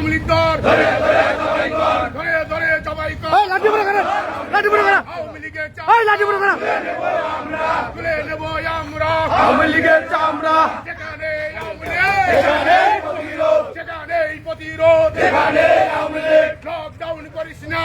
ধরে ধরে জবাই কর। লাঠি বড় করে লাঠি বড় করে। আওয়ামী লীগের চাম এই লাঠি বড় করে। তুলে নেব আমরা। আওয়ামী লীগের চামড়া। যেখানে আওয়ামী লীগ। সেখানেই প্রতিরোধ। লকডাউন করিস না।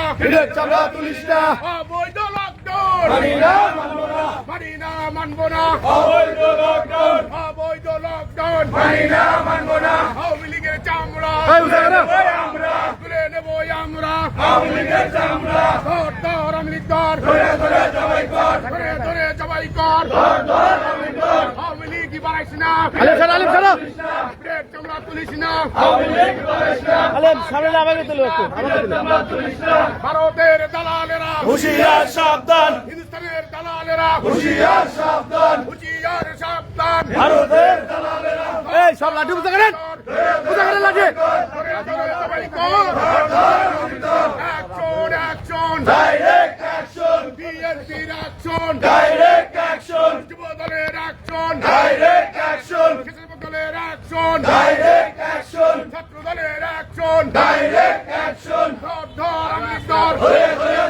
চামড়া তুলিস না। অবৈধ লকডাউন মানি না মানব না। মানি না মানব না। অবৈধ লকডাউন অবৈধ লকডাউন মানি না মানব না আওয়ামী লীগের চামড়া এই উঠে করে আমরা তুলে নেব আমরা আওয়ামী লীগের চামড়া ধর ধর আওয়ামী লীগ ধর ধরে ধরে জবাই কর ধরে ধরে জবাই কর ধর ধর আমি কর আওয়ামী লীগ বাড়াইস না আলেম স্যার আলেম না আলেম সামনে আমাকে তুলো ভারতের দালালেরা। হুশিয়ার সাবধান। হিন্দুস্তানের দালালেরা। হুশিয়ার সাবধান। হুঁশিয়ার সাবধান। ভারতের দালালেরা। এই সব লাঠি বুঝতে করেন বুঝতে করেন লাঠি? ধরে ধরে জবাই কর অ্যাকশন অ্যাকশন দলের অ্যাকশন ডাইরেক্ট অ্যাকশন কৃষক দলের অ্যাকশন ডাইরেক্ট অ্যাকশন ছাত্র দলের অ্যাকশন ডাইরেক্ট অ্যাকশন ধর ধর আমি ধর। ধরে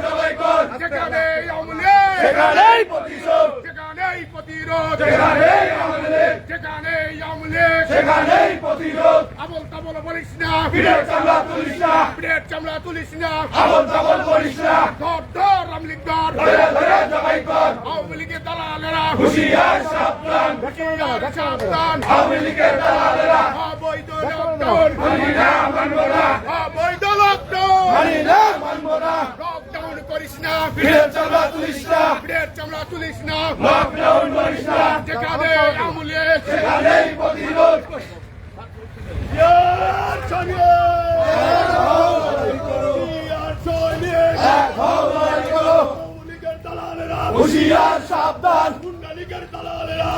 জবাই কর। যেখানে আমলে সেখানে প্রতিশোধ। যেখানেই প্রতিরোধ। সেখানেই আমলে। যেখানে আমলে। সেখানে প্রতিরোধ। আবল তাবল বলিস না। ফিরের চামড়া তুলিস না। পিঠের চামড়া তুলিস না। আবল তাবল করিস না। ধর ধর আমলিক ধর। ধরে ধরে জবাই কর। আওয়ামী লীগের দালালেরা হুশিয়ার সাবধান। হুঁশিয়ার সাবধান। আওয়ামী লীগের দালালেরা অবৈধ লকডাউন। মানি না মানব না। অবৈধ লকডাউন। মানি না মানব না। লকডাউন করিস না। ফিরের চামড়া তুলিস না। পিঠের চামড়া তুলিস না। লকডাউন করিস না। যেখানে আমলে সেখানেই হুশিয়ার সাবধান।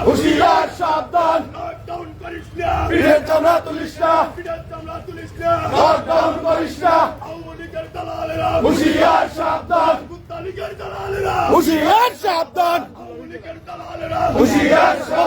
হুশিয়ার সাবধান। ফিরের চামড়া তুলিস না। লকডাউন করিস না। পিঠের সাবধান হুশিয়ার সাবধান। হুশিয়ার চামড়া তুলিস না পিঠের চামড়া তুলিস না লকডাউন করিস না ফিরের দালালেরা হুশিয়ার সাবধান। বিরাট দালালেরা হুশিয়ার সাবধান। লকডাউন করিস না আওয়ামী লীগের দালালেরা হুশিয়ার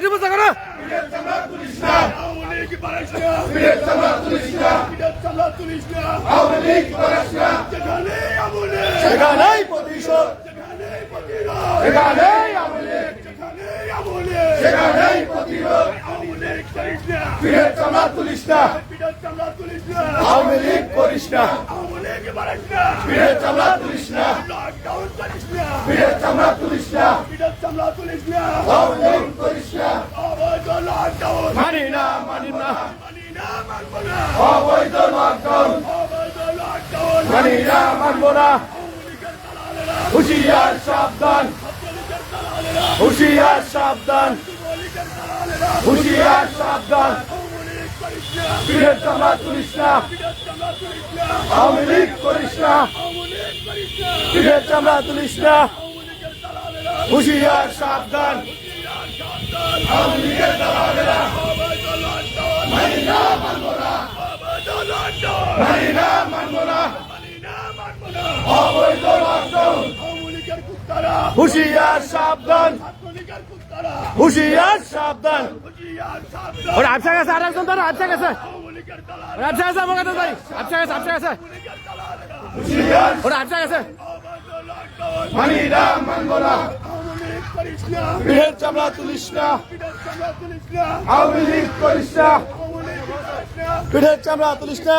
সবাই লাঠি লাঠি বুঝতে করে ফিরের চামড়া তুলিস না আওয়ামী লীগ পারিস না ফিরের চামড়া তুলিস না। বিরাট চামড়া তুলিস না আওয়ামী লীগ করিস না। যেখানে আমলে সেখানেই প্রতিশোধ যেখানে প্রতিরোধ সেখানেই আওয়ামী লীগ যেখানে আমলে সেখানেই প্রতিরোধ আওয়ামী না ফিরের চামড়া তুলিস না। বিরাট চামড়া তুলিস না। আওয়ামী লীগ করিস না। অবৈধ লকডাউন মানি না মানি না। মানি না মানব না অবৈধ লকডাউন অবৈধ লকডাউন। মানি না, মানব না। হুশিয়ার সাবধান। হুশিয়ার সাবধান। হুশিয়ার সাবধান। ফিরের চামড়া তুলিস না। আওয়ামী লীগ করিস হুশিয়ার সাবধান। আওয়ামী লীগের দালালেরা। মানি না মানব না। মানি না না। অবৈধ লকডাউন হুশিয়ার সাবধান। হুশিয়ার সাবধান। ওরা আবসা গেছে আর একজন ধরো আবসা গেছে ওরা আবসা গেছে আমার কাছে ভাই আবসা গেছে আবসা গেছে ওরা আবসা গেছে পিঠের চামড়া তুলিস না। আওয়ামী লীগ করিস না। পিঠের চামড়া তুলিস না।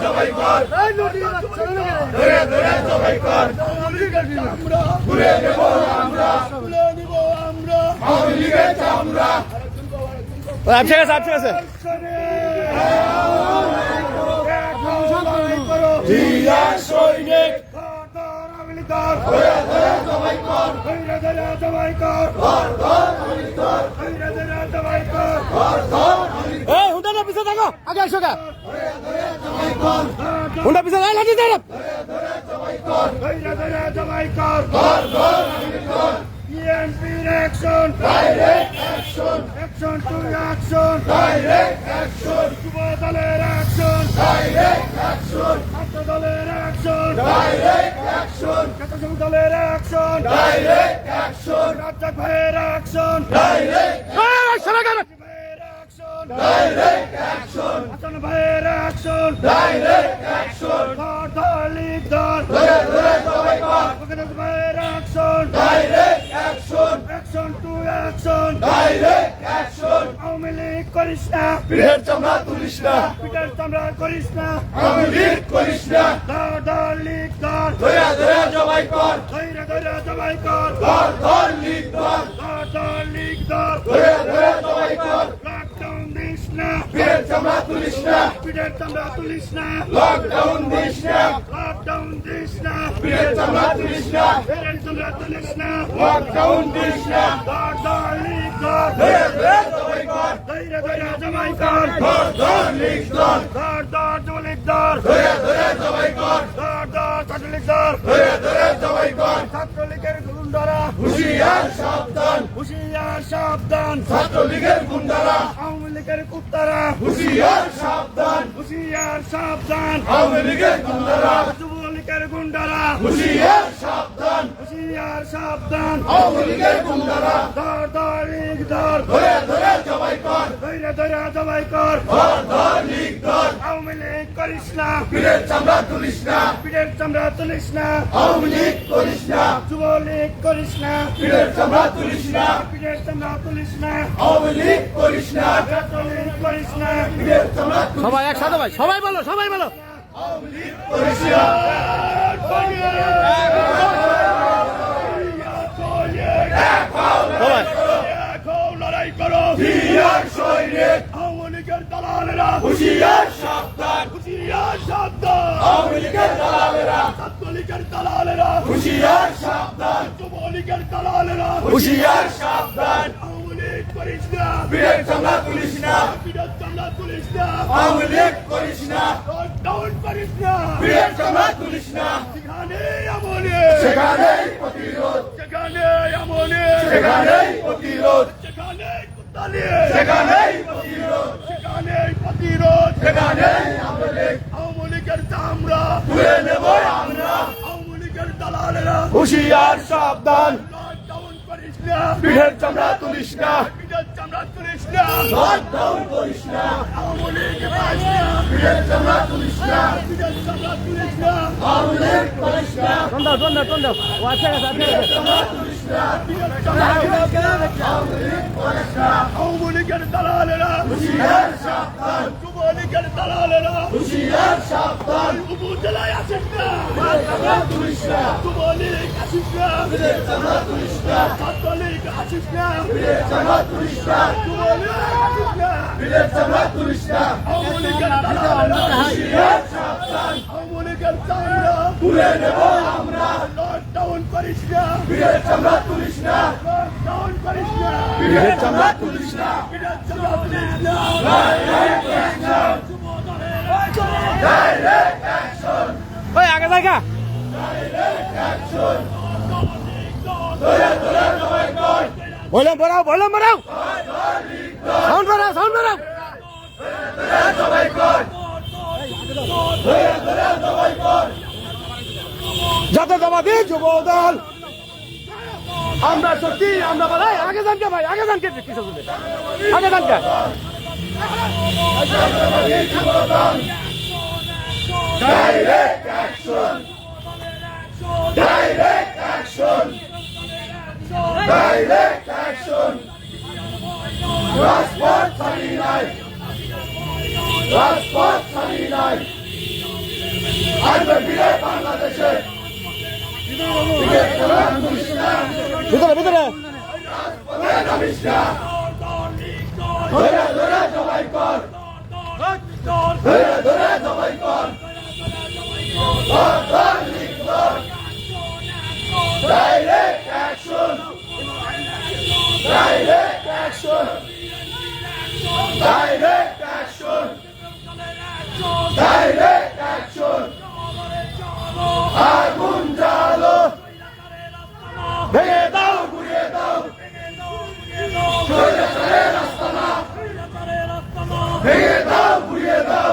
জবাই কর ধরে ধরে এই হুন্ডা পিছে থাকো। আগে আসো গা। হুন্ডা পিছে নাই লাঠি ধরো। ধরে ধরে জবাই কর বিএনপির অ্যাকশন অ্যাকশন টু অ্যাকশন যুব দলের অ্যাকশন ছাত্র দলের অ্যাকশন ছাত্র দলের অ্যাকশন রাজ্জাক ভাইয়ের অ্যাকশন এই সরে গেল ভাইয়ের অ্যাকশন ভাইয়ের অ্যাকশন ধর ধর লিগ ধর ফকির ভাইয়ের action action to action Awami League করিস না পিঠের চামড়া তুলিস না পিটার চামড়া করিস না আওয়ামী লীগ করিস না ধর ধর লিগ ধর ধরে ধরে জবাই কর কর ধর ধর লীগ ধর ধর ধর লিগ ধর ধরে ধরে কর না পিঠের চামড়া তুলিস না। পিটার চামড়া তুলিস না। লকডাউন দিস না। লকডাউন দিস না। পিঠের চামড়া তুলিস না। পিটার চামড়া তুলিস না। লকডাউন দিস না। ধর ধর লিগ ধর ধরে ধরে জবাই কর। ধৈর্য ধৈর্য জবাই কর। ধর ধর লীগ ধর ধর ধর যুবলীগ ধর ধরে ধরে জবাই কর। ধর ধর ছাত্রলীগ ধর ধরে ধরে জবাই কর। ছাত্রলীগের গুন্ডারা। হুশিয়ার সাবধান। হুশিয়ার সাবধান। ছাত্রলীগের গুন্ডারা। লীগের কুত্তারা। হুশিয়ার সাবধান। হুশিয়ার সাবধান। আওয়ামী লীগের গুন্ডারা। যুবলীগের গুন্ডারা। হুশিয়ার সাবধান। সাবধান। আওয়ামী লীগের গুন্ডারা। ধর ধর লিগ ধর। ধরে ধরে জবাই কর। ধৈর্য ধৈর্য জবাই কর। ধর ধর লীগ ধর। আওয়ামী লীগ করিস না। পিঠের চামড়া তুলিস না। পিঠের চামড়া তুলিস না। আওয়ামী লীগ করিস না। যুবলীগ করিস না। পিঠের চামড়া তুলিস না। পিঠের চামড়া তুলিস না। আওয়ামী লীগ করিস না। ছাত্রলীগ করিস না। পিঠের চামড়া তুলিস সবাই একসাথে ভাই সবাই বলো সবাই বলো। করিস না। লড়াই করো সৈনিক আওয়ামী আওয়ামী আওয়ামী করিস না পিঠের চামড়া না পিঠের চামড়া না আওয়ামী করিস না লকডাউন করিস না তুলিস না সেখানে আমলে সেখানে সেখানেই প্রতিরোধ। সেখানে সেখানেই প্রতিরোধ সেখানে প্রতিরোধ। সেখানেই আওয়ামী লীগের চামড়া। তুলে নেব আমরা। আওয়ামী লীগের দালালেরা। হুশিয়ার সাবধান। পিঠের চামড়া তুলিস না। পিঠের চামড়া তুলিস না। লকডাউন করিস না। আওয়ামী লীগ পাস না। পিঠের চামড়া তুলিস না। পিঠের চামড়া তুলিস না। আওয়ামী লীগ করিস না। টন দাও টন দাও টন দাও ও আপসা গেছে আপসা গেছে আওয়ামী লীগের দালালেরা হুশিয়ার সাবধান যুব লীগের দালালেরা হুশিয়ার সাবধান উপজেলায় আসিস না চামড়া তুলিস না যুব লীগ আসিস না পিঠের চামড়া তুলিস না ছাত্র লীগ আসিস না পিঠের চামড়া তুলিস না যুব লীগ আসিস না পিঠের চামড়া লকডাউন করিস না। পিঠের চামড়া তুলিস না। লকডাউন করিস না। পিঠের চামড়া তুলিস না। পিঠের চামড়া তুলিস না। যুব দলের ওই আগে জায়গা বললাম বড়াও বললাম বড়াও। সাউন্ড বাড়াও সাউন্ড বাড়াও। যাতে জবাবে যুব দল আমরা সত্যি, আমরা বলাই, আগে যানকে ভাই, আগে যানকে কিছু আগে যানকে direct action direct action direct action রাজপথ ছাড়ি নাই। রাজপথ ছাড়ি ছাড়ি নাই আসবে ধর। Direct action. Direct action. Direct action. Direct action. আগুন জ্বালো ভেঙে দাও ঘুরিয়ে দাও ভেঙে দাও ঘুরিয়ে দাও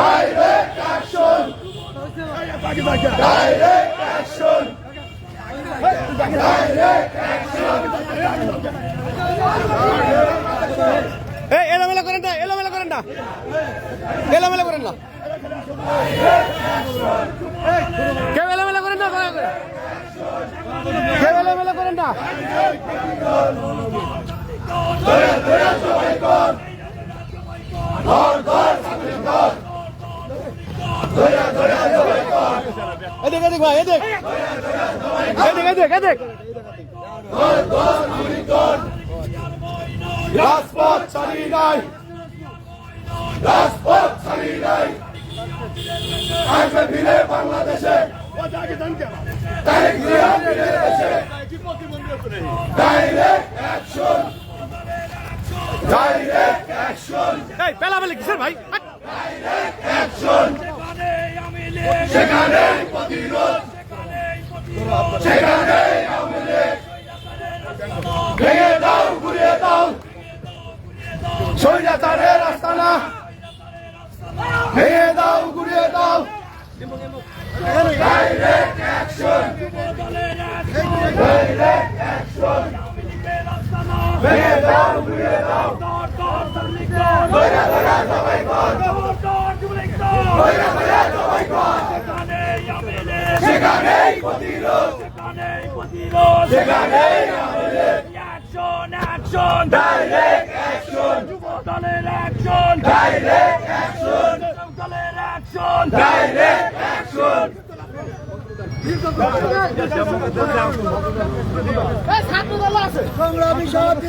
direct action direct action direct action এই, এলোমেলো করেন না, এলোমেলো করেন না। এলোমেলো করেন না। কেউ এলোমেলো করেন না, দয়া করে। কেউ এলোমেলো করেন না। ঘর ঘর সাথে কর ধরে ধরে সবাই কর এদিক এদিক ভাই এদিক। এদিক এদিক এদিক। রাজপথ ছাড়ি নাই। রাজপথ ছাড়ি নাই। আসবে ফিরে বাংলাদেশে। ডাইরেক্ট অ্যাকশন ডাইরেক্ট অ্যাকশন এই পেলাবেলি কিসের ভাই? অ্যাকশন সেখানে প্রতিরোধ সেখানে ভেঙে দাও ঘুরিয়ে দাও স্বৈরাচারের রাস্তা না ভেঙে দাও ঘুরিয়ে দাও ডাইরেক্ট অ্যাকশন ডাইরেক্ট অ্যাকশন ভেঙে দাও ঘুরিয়ে দাও ধরে ধরে সবাই কর সবাই কর সেখানেই প্রতিরোধ সেখানেই আমলে direct action direct action direct action সংগ্রামী সাথী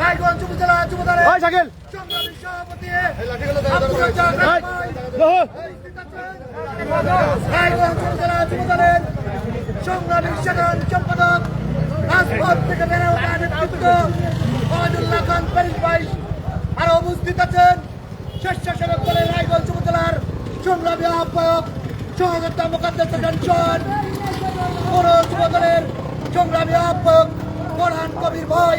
রায়গঞ্জ উপজেলা যুবদলের ওই শাকিল। সংগ্রামী সভাপতি ভাই। রায়গঞ্জ উপজেলা যুবদলের সংগ্রামী সাধারণ সম্পাদক রাজপথ থেকে বেড়ে ওঠা নেতৃত্ব ফয়জুল্লাহ খান প্যারিস ভাই আরও উপস্থিত আছেন। স্বেচ্ছাসেবক দলের রায়গঞ্জ উপজেলার সংগ্রামী আহ্বায়ক সহযোদ্ধা মোকাদ্দেস টেনশন পৌর যুবদলের সংগ্রামী আহ্বায়ক ফরহান কবির ভাই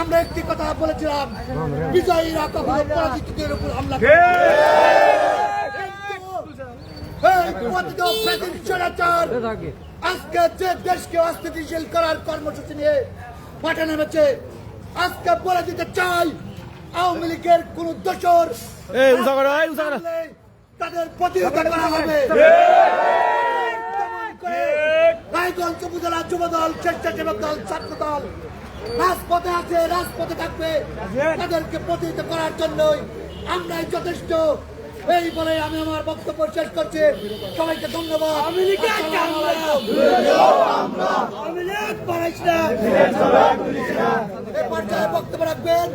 আমরা একটি কথা বলেছিলাম বিজয়ীরা কখনো পরাজিতদের উপর হামলা আজকে যে দেশকে অস্থিতিশীল করার কর্মসূচি নিয়ে মাঠে নেমেছে আজকে বলে দিতে চাই আওয়ামী লীগের কোন দোষর তাদের প্রতিহত করা হবে। রায়গঞ্জ উপজেলা যুব দল স্বেচ্ছাসেবক দল ছাত্র দল রাজপথে আছে রাজপথে থাকবে। তাদেরকে প্রতিহিত করার জন্যই আমরাই যথেষ্ট। এই বলে আমি আমার বক্তব্য শেষ করছি। সবাইকে ধন্যবাদ। পর্যায়ে বক্তব্য রাখবেন।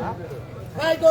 রায়গঞ্জ